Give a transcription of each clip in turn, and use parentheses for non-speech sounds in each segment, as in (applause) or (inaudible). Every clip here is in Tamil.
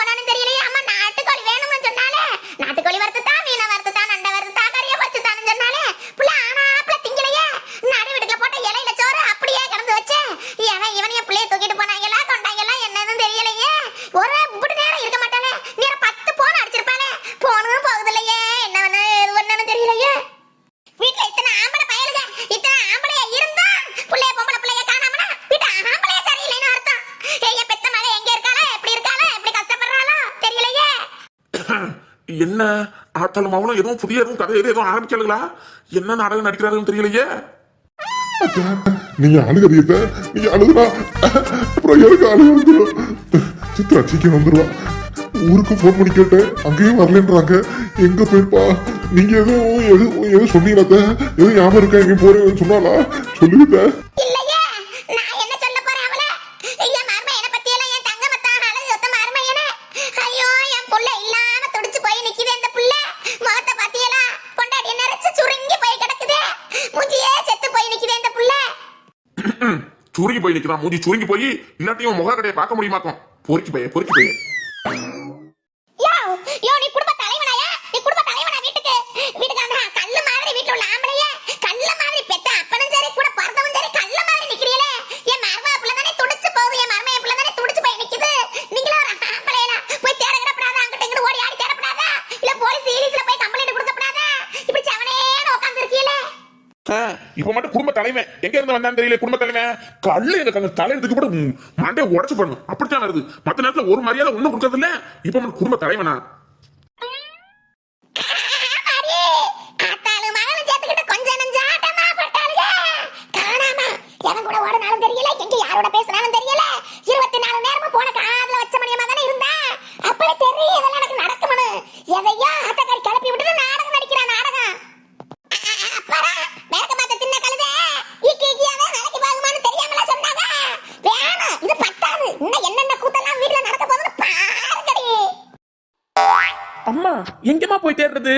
வேணான்னு என்ன? ஆத்தாலும் அவனும் எதுவும் புதிய எதுவும் கதை எதுவும் ஆரம்பிக்கலுங்களா? என்ன நாடகம் நடிக்கிறாருன்னு தெரியலையே? நீங்க அழுகறியத நீங்க அழுகுறா அப்புறம் எனக்கு அழுக வந்துடும் சித்ரா சீக்கிரம் வந்துருவா. ஊருக்கு ஃபோன் பண்ணி கேட்டேன். அங்கேயும் வரலன்றாங்க. எங்க போயிருப்பா? நீங்க எதுவும் எதுவும் எதுவும் சொன்னீங்களா? எதுவும் ஞாபகம் இருக்கா? எங்கேயும் போறேன்னு சொன்னாலா சொல்லுங்க இல்லையே நான் என்ன சொல்ல போறேன் அவள என் மருமையனை பத்தி எல்லாம் என் தங்க மத்தான் அழகு ஒத்த மருமையனே ஐயோ என் புள்ள இல்லாம துடிச்சு போய் நிக்குது இந்த புள்ள முகத்தை பாத்தியலா பொண்டாட்டி நிறைச்சு சுருங்கி போய் கிடக்குதே மூஞ்சியே செத்து போய் நிக்குது இந்த புள்ள சுருங்கி போய் நிக்கிறான் மூஞ்சி சுருங்கி போய் இல்லாட்டியும் முக கடையை பார்க்க முடியுமாக்கும் பொறுக்கி போய் பொறுக்கி போய். இப்ப மட்டும் குடும்ப தலைவன். எங்க இருந்து வந்தான்னு தெரியல குடும்ப தலைவன். கல்லு எங்க கங்க தலையெடுத்துக்கு கூட மண்டையை உடச்சு பண்ணும் அப்படித்தான் வருது. மத்த நேரத்துல ஒரு மரியாதை ஒண்ணும் கொடுக்கறது இல்ல இப்ப குடும்ப தலைவனா அடி ஆத்தாளு மகளும் சேர்த்துக்கிட்டு கொஞ்சம் நெஞ்சாட்டமா பட்டாளுங்க காணாம எவன் கூட ஓடினாலும் தெரியல எங்க யாரோட பேசினாலும் தெரியல இருபத்தி நாலு நேரமும் போன காதுல வச்ச மணியமா தானே இருந்தா அப்படி தெரியும் இதெல்லாம் எனக்கு நடக்கும்னு எதையோ ஆத்தக்காரி கிளப்பி விட்டுட்டு நாடகம் நடிக்கிறான் நாடகம் அப்பாடா மேற்க பார்த்த தின்ன கழுத ஈக்கி ஈக்கியாவே வேலைக்கு போகுமான்னு தெரியாமல சொன்னாங்க வேணாம் இது பத்தாது இன்னும் என்னென்ன கூத்தெல்லாம் வீட்டுல நடக்க போகுதுன்னு பாருங்கடி அம்மா. எங்கம்மா போய் தேடுறது?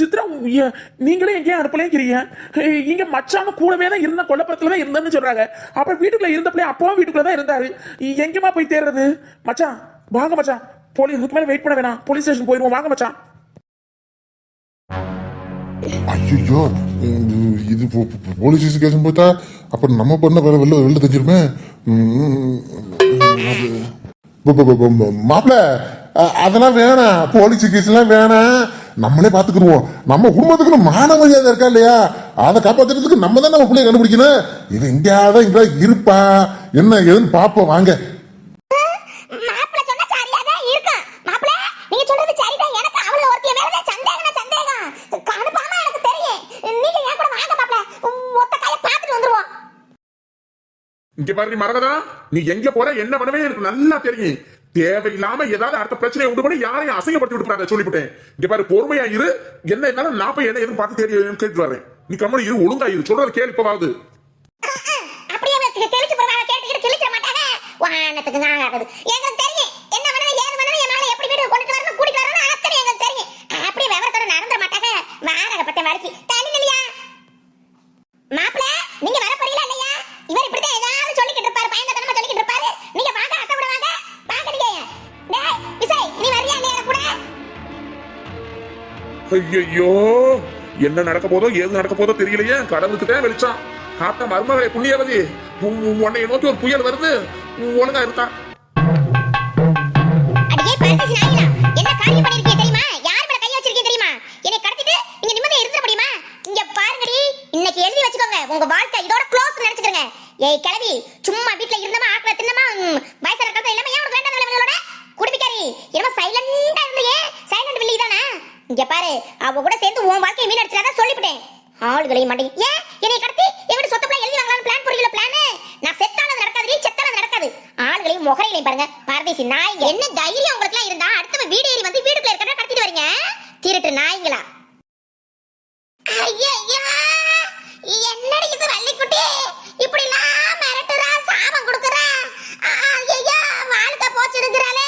சித்ரா நீங்களே எங்கேயும் அனுப்பலேங்கிறீங்க? இ- இங்க மச்சாம கூடவே தான் இருந்த கொல்லப்புறத்துல தான் இருந்தேன்னு சொல்றாங்க. அப்புறம் வீட்டுக்குள்ள இருந்த பிள்ளை அப்பவும் வீட்டுக்குள்ள தான் இருந்தாரு. எங்கம்மா போய் தேடுறது? மச்சான் வாங்க மச்சான். போலீஸ் இதுக்கு மேல வெயிட் பண்ண வேணாம். போலீஸ் ஸ்டேஷன் போயிருவோம். வாங்க மச்சான். ஐயோ இது போ- போ- போலீஸ் ஸ்டேஷன் போயிட்டா அப்புறம் நம்ம பண்ண வேலை வெளில வெளில தெரிஞ்சிருமே மாப்பிள்ள அதெல்லாம் வேணாம் போலீஸ் கேஸ்லாம் வேணாம் நம்மளே பாத்துக்கிருவோம். நம்ம குடும்பத்துக்கு மான மரியாதை இருக்கா இல்லையா? அதை காப்பாத்துறதுக்கு நம்ம தான் நம்ம பிள்ளைய கண்டுபிடிக்கணும். இவன் எங்கேயாவது இங்க இருப்பா. என்ன ஏதுன்னு பாப்போம். வாங்க. இங்க பாரு நீ மரகதா. நீ எங்க போற என்ன பண்ணுவே எனக்கு நல்லா தெரியும். தேவையில்லாம ஏதாவது அடுத்த பிரச்சனையை உண்டு பண்ணி யாரையும் அசிங்கப்படுத்தி விட்டுறாத சொல்லிவிட்டேன். இங்க பாரு பொறுமையா இரு. என்ன இருந்தாலும் நான் போய் என்ன எதுவும் பார்த்து தேடி கேட்டு வரேன். நீ கம்மனு இரு ஒழுங்கா இரு. சொல்றது கேள்வி இப்பவாவது மாப்பிள்ள ஐயோ என்ன நடக்க போதோ ஏது நடக்க போதோ தெரியலையே. கடவுளுக்குதான் வெளிச்சம். காத்த மருமகளை புண்ணியவதி உன்னை நோக்கி ஒரு புயல் வருது. ஒழுங்கா இருக்கா இன்னைக்கு எழுதி வச்சுக்கோங்க. உங்க வாழ்க்கை இதோட க்ளோஸ் நினைச்சுக்கிறேங்க ஏய் கிழவி சும்மா வீட்டுல இருந்தமா ஆக்கல தின்னமா வயசான காலத்துல இல்லாம பாரு அவ கூட சேர்ந்து உன் வாழ்க்கையை வீணடிச்சாத சொல்லிவிட்டேன். ஆளுகளை மாட்டேங்க ஏன்? என்னை கடத்தி? எங்கிட்ட சொத்தப்பல எழுதி வாங்கலாம்னு பிளான் போறீங்களா பிளானு நான் செத்தாலும் நடக்காது நீ செத்தாலும் நடக்காது. ஆளுகளையும் முகரையிலையும் பாருங்க பரதேசி நாய்ங்க என்ன தைரியம் உங்களுக்கு எல்லாம் இருந்தா? அடுத்தவன் வீடு ஏறி வந்து வீட்டுக்குள்ள இருக்கிற கடத்திட்டு வரீங்க? திருட்டு நாய்ங்களா? ஐயா என்னடி இது வள்ளிக்குட்டி? இப்படி எல்லாம் மிரட்டுறா சாபம் கொடுக்குறா? ஐயா வாழ்க்கை போச்சிருக்கிறாளே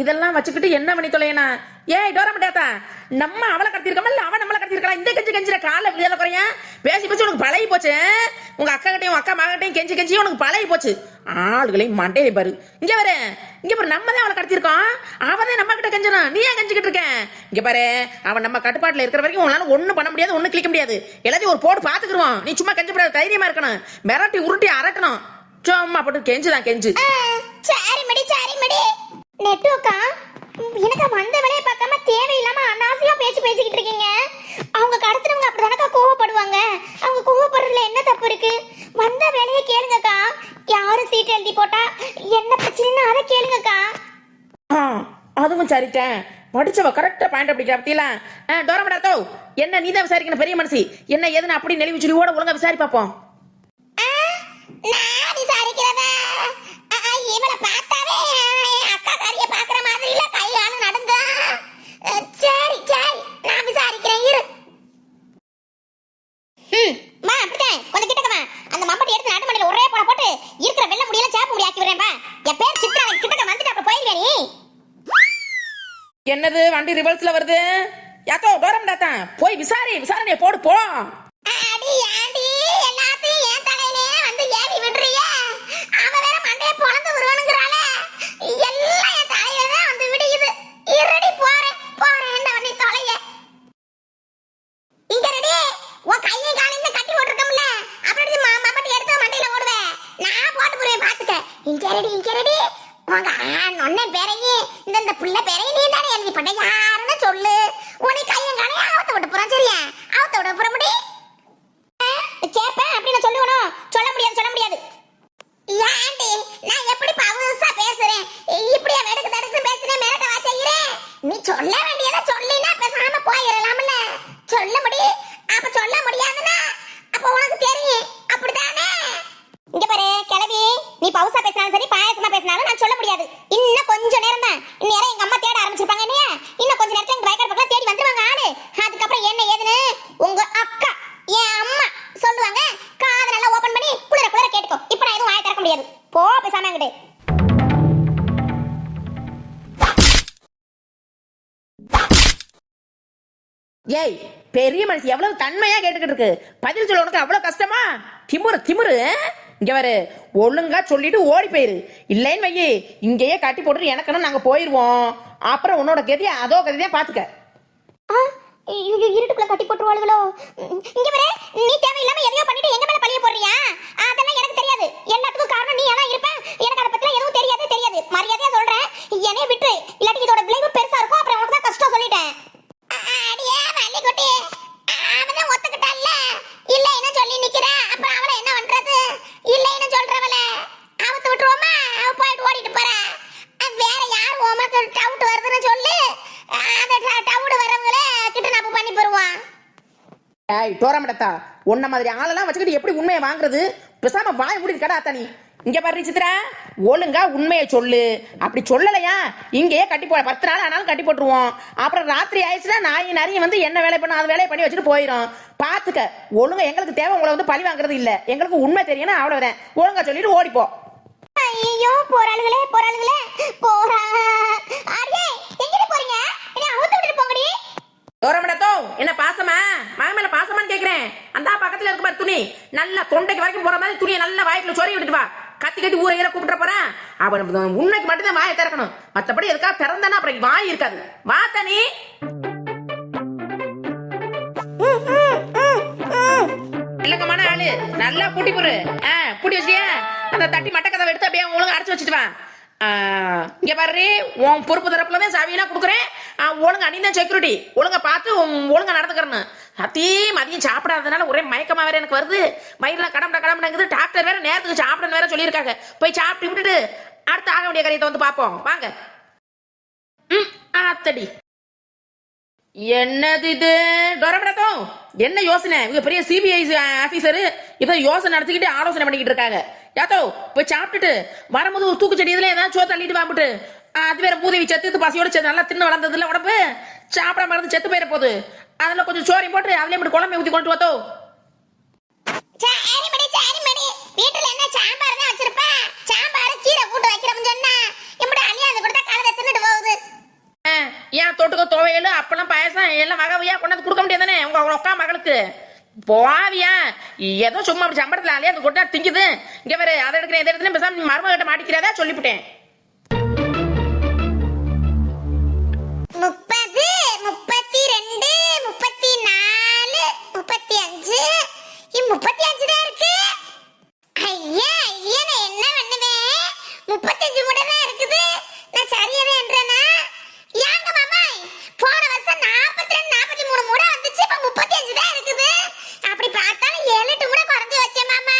இதெல்லாம் வச்சுக்கிட்டு என்ன பண்ணி தொலையனா? ஏய் டோரா மட்டாத்தா நம்ம அவளை கடத்திருக்கோம் இல்ல அவன் நம்மளை கடத்திருக்கலாம் இந்த கெஞ்சி கஞ்சிர கால விளையாத குறையா? பேசி பேசி உனக்கு பழகி போச்சு உங்க அக்கா கிட்டையும் உங்க அக்கா மகட்டையும் கெஞ்சி கெஞ்சி உனக்கு பழகி போச்சு. ஆளுகளையும் மண்டையை பாரு. இங்க பாரு. இங்க பாரு நம்ம தான் அவளை கடத்திருக்கோம் அவன் தான் நம்ம கிட்ட கெஞ்சணும் நீ ஏன் கெஞ்சிக்கிட்டு இருக்க? இங்க பாரு. அவன் நம்ம கட்டுப்பாட்டுல இருக்கிற வரைக்கும் உங்களால ஒண்ணும் பண்ண முடியாது ஒண்ணும் கிளிக்க முடியாது. எல்லாத்தையும் ஒரு போட்டு பாத்துக்குருவோம் நீ சும்மா கெஞ்சப்படாது தைரியமா இருக்கணும். மிரட்டி உருட்டி அரட்டணும் சும்மா போட்டு கெஞ்சுதான் கெஞ்சு. சாரி சரி மடி சரி மடி. நெட்டுக்கா எனக்கு வந்த வேலையை பார்க்காம தேவையில்லாம அனாவசியா பேச்சு பேசிக்கிட்டு இருக்கீங்க. அவங்க கடத்துறவங்க அப்படிதானக்கா கோவப்படுவாங்க. அவங்க கோவப்படுறதுல என்ன தப்பு இருக்கு? வந்த வேலையை கேளுங்கக்கா. யாரு சீட் எழுதி போட்டா என்ன பிரச்சனைன்னு அதை கேளுங்கக்கா. அதுவும் சரிட்டேன் படிச்சவ கரெக்டா பாயிண்ட் அப்படி அப்படிலாம் டோரமடாத்தோ என்ன நீ தான் விசாரிக்கணும் பெரிய மனசி? என்ன ஏதுன்னு அப்படி நெளிவு சொல்லி ஓட ஒழுங்கா விசாரி பார்ப்போம் நான் விசாரிக்கிறத? இவளை பார்த்தாவே என் அக்கா காரிய பாக்குற மாதிரி இல்ல கையால நடந்த சரி சரி. நான் விசாரிக்கிறேன் இரு. ம் மா அப்படிதான் கொஞ்சம் கிட்டக்க வா. அந்த மம்பட்டி எடுத்து நாட்டு மண்ணில ஒரே போட போட்டு இருக்கிற வெள்ள முடியல சாப்பு முடி ஆக்கி விடுறேன் பா என் பேர் சித்ரா கிட்டக்க வந்துட்டு அப்புறம் போயிருவே நீ. என்னது வண்டி ரிவர்ஸ்ல வருது? யாத்தோ டோரமடாத்தா போய் விசாரி விசாரணையை போடு போ அடி ஆண்டி எல்லாத்தையும் என் தலையிலே வந்து ஏவி விடுறிய அவ வேற மண்டைய பொழந்து வருவானுங்கிறாள எல்லாம் என் தலையில தான் வந்து விடியுது இருடி போறேன் போறேன் உன்னை தொலைய இங்க ரெடி உன் கையை காலையும் கட்டி போட்டிருக்கோம்ல அப்புறம் எடுத்து மா- மம்பட்டி எடுத்து மண்டையில ஓடுவேன் நான் போட்டு போறேன் பாத்துக்க இங்க ரெடி இங்க ரெடி உங்க நொன்ன பேரையும் இந்த இந்த புள்ள பேரையும் நீ தானே எழுதி பண்ண யாருன்னு சொல்லு உன்னை கையும் காலையும் ஆவத்த விட்டு போறான் சரியா ஆவத்த விட போற முடி கேப்பேன் அப்படின்னு சொல்லுவனும் சொல்ல முடியாது சொல்ல முடியாது ஏன்டி நான் எப்படி பவுசா பேசுறேன் இப்படியே வெடுக்கு தடுக்கு பேசுறேன் மிரட்ட வா செய்யறேன் நீ சொல்ல வேண்டியதை சொல்லினா பேசாம போயிடலாம்ல சொல்ல முடி அப்ப சொல்ல முடியாதுன்னா அப்ப உனக்கு தெரியும் அப்படிதானே இங்க பாரு கிளவி நீ பவுசா பேசினாலும் சரி பாயசமா பேசினாலும் நான் சொல்ல முடியாது இன்னும் கொஞ்ச நேரம் தான் இந்நேரம் எங்க அம்மா தேட ஆரம்பிச்சிருப்பாங்க என்னைய இன்னும் கொஞ்ச நேரத்துல எங்க வயக்காடு பக்கம் தேடி வந்துருவாங்க ஆளு அதுக்கப்புறம் என்ன ஏதுன்னு உங்க அக்கா என் அம்மா சொல்லுவாங்க காதை நல்லா ஓபன் பண்ணி குளிர குளிர கேட்டுக்கோ இப்ப நான் எதுவும் வாய திறக்க முடியாது போ பேசாம என்கிட்ட ஏய் பெரிய மனுஷி எவ்வளவு தன்மையா கேட்டுக்கிட்டு இருக்கு. பதில் சொல்ல உனக்கு அவ்வளவு கஷ்டமா? திமுரு திமுரு இங்க பாரு ஒழுங்கா சொல்லிட்டு ஓடி போயிரு. இல்லைன்னு வையி இங்கேயே கட்டி போட்டு எனக்குன்னு நாங்க போயிருவோம். அப்புறம் உன்னோட கதி அதோ கதி தான் பாத்துக்க ஐயோ, இருட்டுக்குள்ள கட்டி போட்டுருவாளுகளோ. இங்க பாரு நீ தேவையில்லாம எதையோ பண்ணிட்டு எங்க மேல பழிய போடுறியா? அதெல்லாம் எனக்கு தெரியாது எல்லாத்துக்கும் காரணம் நீ எல்லாம் இருப்ப எனக்கு அதை பத்திலாம் எதுவும் தெரியாது தெரியாது மரியாதையா சொல்றேன் என்னைய விட்டு இல்லாட்டி இதோட விளைவு பெருசா இருக்கும் அப்புறம் உனக்கு தான் கஷ்டம் சொல்லிட்டேன் அடியே வள்ளிக்குட்டி அவன் ஒத்துக்கிட்டான்ல இல்ல என்ன சொல்லி நிக்கிறா அப்புறம் அவளை என்ன பண்றது இல்ல என்ன சொல்றவள அவத்து விட்டுருவோமா அவ போயிட்டு ஓடிட்டு போறா அஹ் வேற யார் உமக்கு டவுட் வருதுன்னு சொல்லு அஹ் அந்த டவுட் வரவங்கள கிட்ட பண்ணி போடுவான் ஏய் டோரமடத்தா உன்ன மாதிரி ஆளெல்லாம் வச்சுக்கிட்டு எப்படி உண்மையை வாங்குறது? பேசாம வாய் மூடி கடா நீ இங்க பாரு சித்ரா. ஒழுங்கா உண்மையை சொல்லு. அப்படி சொல்லலையா? இங்கேயே கட்டி போ பத்து நாள் ஆனாலும் கட்டி போட்டுருவோம். அப்புறம் ராத்திரி ஆயிடுச்சுன்னா நாய் நிறைய வந்து என்ன வேலை பண்ணும் அது வேலையை பண்ணி வச்சுட்டு போயிடும் பாத்துக்க. ஒழுங்கா எங்களுக்கு தேவை உங்களை வந்து பழி வாங்குறது இல்ல. எங்களுக்கு உண்மை தெரியணும் அவ்வளவுதான் ஒழுங்கா சொல்லிட்டு ஓடிப்போ ஐயோ போறாளுகளே போறாளுகளே. போறா. அடியே எங்க போறீங்க? என்ன அவுத்து விட்டு போங்கடி. டோரமடத்தோ என்ன பாசமா? மகன் மேல பாசமான்னு கேக்குறேன். அந்த பக்கத்துல இருக்கு பாரு துணி. நல்லா தொண்டைக்கு வரைக்கும் போற மாதிரி துணியை நல்லா வாய்க்குள்ள சொறி விட்டுட்டு வா. கத்தி கத்தி ஊரை ஈர கூப்பிட்டு போறேன். அவன் உன்னைக்கு மட்டும்தான் வாயை திறக்கணும். மத்தபடி எதுக்கா திறந்தானா? அப்புறம் வாய் இருக்காது. வா தனி. இல்லங்கமான ஆளு. நல்லா பூட்டி போரு ஆ பூட்டி வச்சியா அந்த தட்டி மட்ட கதவை எடுத்து அப்படியே உங்களுக்கு அடைச்சு வச்சுட்டு வா. இங்க பாரு உன் பொறுப்பு தரப்புல தான் சாவியெல்லாம் கொடுக்குறேன். ஒழுங்கா நீ தான் செக்யூரிட்டி ஒழுங்கா பார்த்து ஒழுங்கா நடந்துக்கிறேன்னு. அத்தே மதியம் சாப்பிடாததுனால ஒரே மயக்கமா வேற எனக்கு வருது. வயிறுலாம் கடம்பட கடம்படங்குது. டாக்டர் வேற நேரத்துக்கு சாப்பிடணும் வேற சொல்லியிருக்காங்க. போய் சாப்பிட்டு விட்டுட்டு அடுத்து ஆக வேண்டிய கரையத்தை வந்து பார்ப்போம். வாங்க. ம் ஆத்தடி. என்னது இது? டொரபடக்கம் என்ன யோசனை? இவங்க பெரிய சிபிஐ ஆபீசர் இப்போ யோசனை நடத்திக்கிட்டு ஆலோசனை பண்ணிக்கிட்டு இருக்காங்க. யாத்தோ போய் சாப்பிட்டுட்டு வரும்போது ஒரு தூக்குச்செடி இதுல ஏதாவது சோ தள்ளிட்டு வாம்பிட்டு. அது வேற பூதவி செத்து பசியோட செத்து நல்லா தின்னு வளர்ந்தது இல்ல உடம்பு. சாப்பிடாம இருந்து செத்து போயிட போகுது அதுல கொஞ்சம் சோறையும் போட்டு அதுல இப்படி குழம்பு ஊத்தி கொண்டு வாத்தோ. வீட்டுல என்ன சாம்பார் தான் வச்சிருப்ப? சாம்பார் கீரை கூட்டு வைக்கிறோம்னு சொன்னா இப்படி அழியாது கொடுத்தா கழுதை தின்னுட்டு போகுது. ஏன் தொட்டுக்க துவையல் அப்பெல்லாம் பாயசம் எல்லாம் வகை வகையா கொண்டாந்து கொடுக்க முடியாதானே உங்க அக்கா மகளுக்கு. போவியா ஏதோ சும்மா அப்படி சம்பளத்துல அலையா அது கொட்டா திங்குது. இங்க பாரு அதை எடுக்கிறேன் இதை எடுக்கிறேன் பேசாம நீ மருமகிட்ட மாட்டிக்கிறதா? சொல்லிவிட்டேன் முப்பது முப்பத்தி ரெண்டு முப்பத்தி நாலு முப்பத்தி அஞ்சு முப்பத்தி அஞ்சு தான் இருக்கு. ஐயா ஐயா நான் என்ன பண்ணுவேன் முப்பத்தஞ்சு கூட தான் இருக்குது. நான் சரியா என்றேனா? ஏங்க மாமா போன வருஷம் நாற்பத்தி ரெண்டு நாற்பத்தி மூணு மூட வந்துச்சு. இப்ப முப்பத்தி அஞ்சு தான் இருக்குது. அப்படி பார்த்தாலும் ஏழு எட்டு மூடை குறைஞ்சு வச்சே மாமா.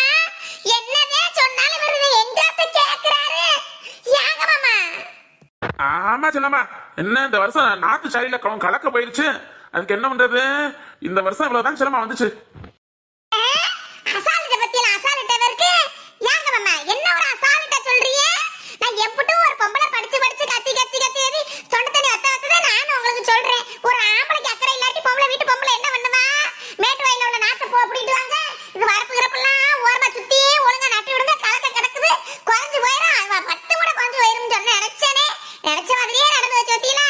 என்னதே சொன்னாலும் வருது எங்க கேக்குறாரு? ஏங்க மாமா. ஆமா சின்னம்மா. என்ன இந்த வருஷம் நாட்டு சாரியில கலக்க போயிருச்சு. அதுக்கு என்ன பண்றது? இந்த வருஷம் இவ்வளவுதான் சிரமம் வந்துச்சு அசால்ட்ட பத்தியில அசால்ட்ட இருக்கு ஏங்க மாமா என்ன ஒரு அசால்ட்ட சொல்றீங்க நான் எப்பட்டு ஒரு பொம்பளை படிச்சு படிச்சு கத்தி கத்தி கத்தி கத்தி தொண்டை தண்ணி வத்த வத்ததே நானும் உங்களுக்கு சொல்றேன் ஒரு ஆம்பளைக்கு அக்கறை இல்லாட்டி பொம்பளை வீட்டு பொம்பளை என்ன பண்ணுவா மேட்டு வயல்ல உள்ள நாட்டு போ அப்படின்ட்டு வாங்க இது வரப்பு கிடப்பெல்லாம் ஓரமா சுத்தி ஒழுங்கா நட்டு விடுங்க கலக்க கிடக்குது குறைஞ்சு போயிடும் அது பத்து கூட குறைஞ்சு போயிரும் சொன்ன நினைச்சேனே நினைச்ச மாதிரியே நடந்து வச்சு வத்தீங்களா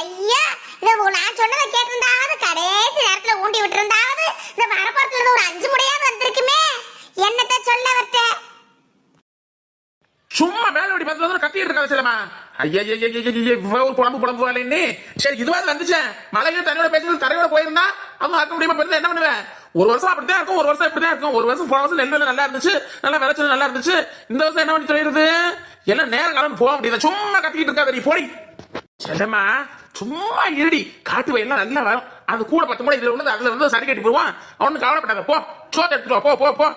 ஐயா இது நான் சொன்னதை கேட்டிருந்தாவது கடைசி நேரத்துல ஊண்டி விட்டுருந்தாவது இந்த வரப்போறதுல இருந்து ஒரு அஞ்சு முறையாவது வந்திருக்குமே என்னத்த சொல்ல வர்த்த சும்மா மேல அப்படி பத்து வந்து கத்திட்டு இருக்காது சிலமா ஐயா ஒரு குழம்பு குழம்பு வரலன்னு சரி இதுவாது வந்துச்சேன் மலையில தண்ணியோட பேசுறது தரையோட போயிருந்தா அவங்க அக்க முடியாம போயிருந்தா என்ன பண்ணுவேன்? ஒரு வருஷம் அப்படித்தான் இருக்கும் ஒரு வருஷம் இப்படிதான் இருக்கும். ஒரு வருஷம் போன வருஷம் நெல் நல்லா இருந்துச்சு நல்லா விளைச்சல் நல்லா இருந்துச்சு. இந்த வருஷம் என்ன பண்ணி தொழிறது எல்லாம் நேரம் காலம் போக முடியல சும்மா கத்திக்கிட்டு இருக்காது நீ போடி. செல்லம்மா சும்மா இருடி. காட்டு வயல்லாம் நல்லா வரும். அது கூட பத்து முறை இதுல உள்ளது அதுல இருந்து சரி கட்டி போடுவான். அவனு கவலைப்படாத போ. சோத்தை எடுத்துட்டு போ போ போ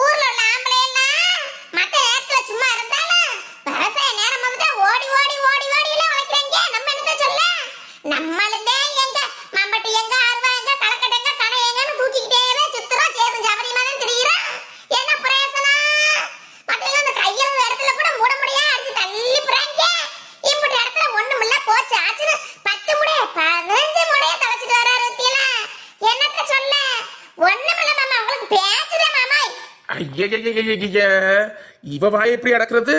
ஊர்ல உள்ள ஆம்பளை எல்லாம் மத்த நேரத்துல சும்மா இருந்தாலும் விவசாய நேரம் வந்து ஓடி ஓடி ஓடி ஓடி எல்லாம் உழைக்கிறாங்க நம்ம என்னத்த சொல்ல நம்மளுதே எங்க மம்பட்டி எங்க அருவா எங்க கலக்கட்டை எங்க கணை எங்கன்னு தூக்கிக்கிட்டே தான் சுத்துறோம் சேரும் சபரிமா தான் திரியிறோம் என்ன பிரயோசனம் மத்தவங்க அந்த கையில இடத்துல கூட மூட முடியா அடிச்சு தள்ளி போறாங்க இப்படி இடத்துல ஒண்ணும் இல்ல போச்சு ஆச்சுன்னு பத்து முடைய பதினஞ்சு முடைய தொலைச்சிட்டு வராரு வத்தியெல்லாம் என்னத்த சொல்ல ஒண்ணுமில்ல மாமா உங்களுக்கு பேச்சுதே மாமா ஐயய்யய்யய்யய்ய. இவ வாய் எப்படி அடக்குறது?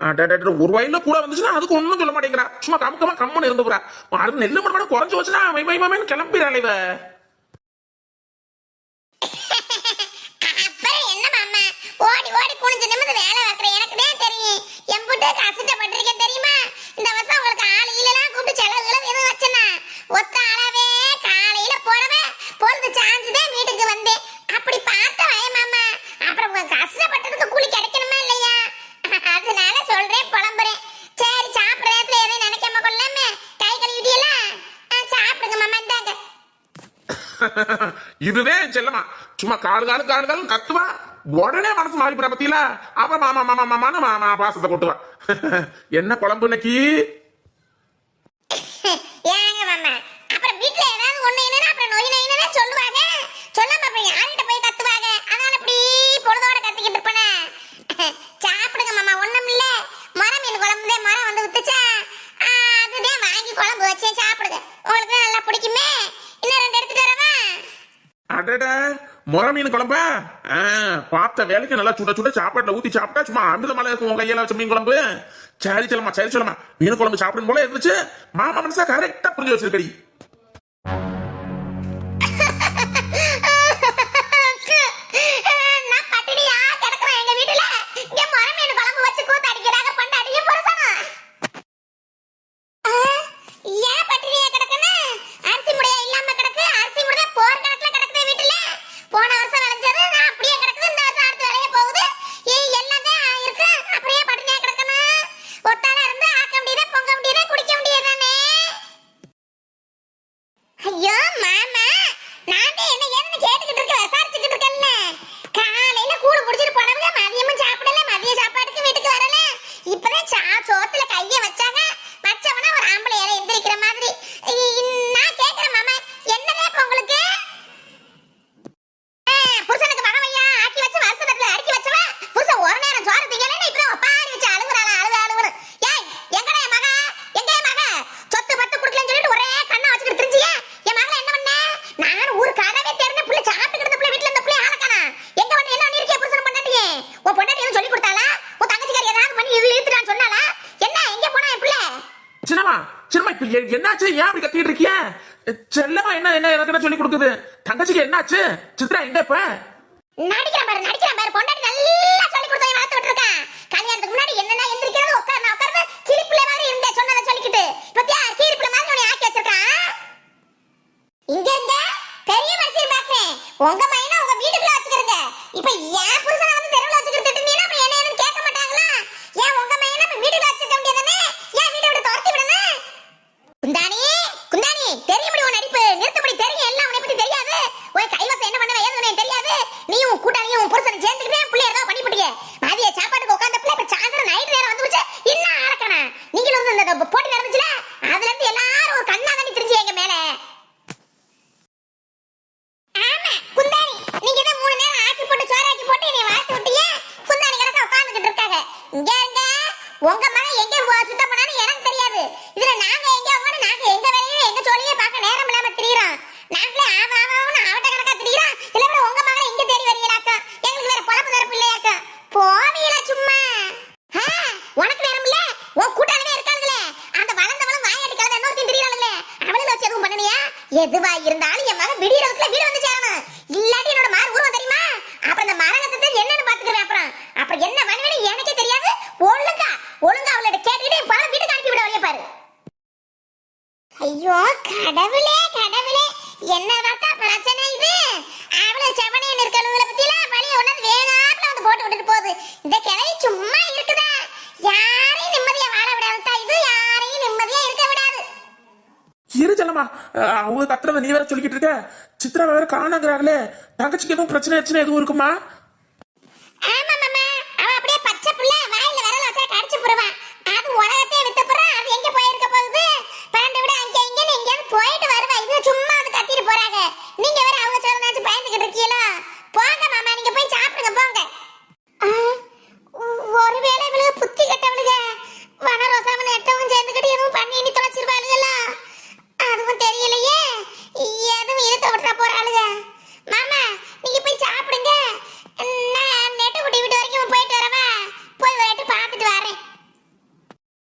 அடடட, ஒரு வயல்ல கூட வந்துச்சுன்னா அதுக்கு ஒன்றும் சொல்ல மாட்டேங்கிறா. சும்மா கமுக்கமா கம்முன்னு இருந்துக்கிறா அது நெல்லு மட்டும் குறைஞ்சு வச்சுன்னா மை மை மைன்னு கிளம்பிடுறாள் இவ. என்ன மாமா? ஓடி ஓடி குனிஞ்சு நிமிந்து வேலை பார்க்குற எனக்கு தான் தெரியும் எம்புட்டு கஷ்டப்பட்டிருக்கேன் தெரியுமா? இந்த வருஷம் உங்களுக்கு ஆள் இல்லலாம் கூப்பிட்டு செலவுகளும் எதுவும் வச்சனா ஒத்த அளவே காலையில போனவே பொழுது சாஞ்சுதான் வீட்டுக்கு வந்தேன் அப்படி பார்த்த வய மாமா அப்புறம் கஷ்டப்பட்டதுக்கு கூலி கிடைக்கணுமா இல்லையா? அதனால சொல்றேன் புலம்புறேன். சரி சாப்பிடுற நேரத்துல எதையும் நினைக்காம கொள்ளாம கை கழுவிட்டியெல்லாம் சாப்பிடுங்க மாமா இந்தாங்க. (laughs) இதுவே செல்லமா சும்மா காடு காடு காலு காடு கத்துவா. உடனே மனசு மாறி போற பத்தியில? அப்புறம் மாமா மாமா மாமான்னு மாமா பாசத்தை கொட்டுவா. (laughs) என்ன குழம்பு இன்னைக்கு ஏங்க மாமா அப்புறம் வீட்ல ஏதாவது ஒண்ணு என்னன்னா அப்புறம் நொய் நொய்னு தான் சொல்லுவாங்க சொல்லாம அப்புறம் யார்கிட்ட போய் கத்துவாங்க அதனால இப்படி பொழுதோட கத்திக்கிட்டு இருப்பேனே சாப்பிடுங்க மாமா ஒண்ணும் இல்ல மரம் மீன் குழம்பு தான் மரம் வந்து வித்துச்சா ஆ, அதுதான் வாங்கி குழம்பு வச்சேன் சாப்பிடுங்க. உங்களுக்கு தான் நல்லா பிடிக்குமே. இன்னும் ரெண்டு எடுத்துட்டு வரவா? அடட முறை மீன் குழம்பா? பார்த்த வேலைக்கு நல்லா சுட சுட சாப்பாட்டுல ஊத்தி சாப்பிட்டா சும்மா அமிர்த மலை இருக்கும் உங்க கையில வச்ச மீன் குழம்பு. சரி சொல்லமா சரி சொல்லமா மீன் குழம்பு சாப்பிடும் போல இருந்துச்சு. மாமா மனசா கரெக்டா புரிஞ்சு வச்சிருக்கடி. நான் பட்டினியா கிடக்குறேன் எங்க வீட்டுல? இங்க மரம் மீன் குழம்பு வச்சு கூத்தடிக்கிறாங்க பண்டாடியும் ஏன் பட்டினியா சொல்லி கொடுக்குது. தங்கச்சிக்கு என்னாச்சு? சித்ரா எங்க இப்ப? இதை சித்ரா வேற காணாங்கிறாங்களே தங்கச்சிக்கு எதுவும் பிரச்சனை ஆச்சுன்னா எதுவும் இருக்குமா?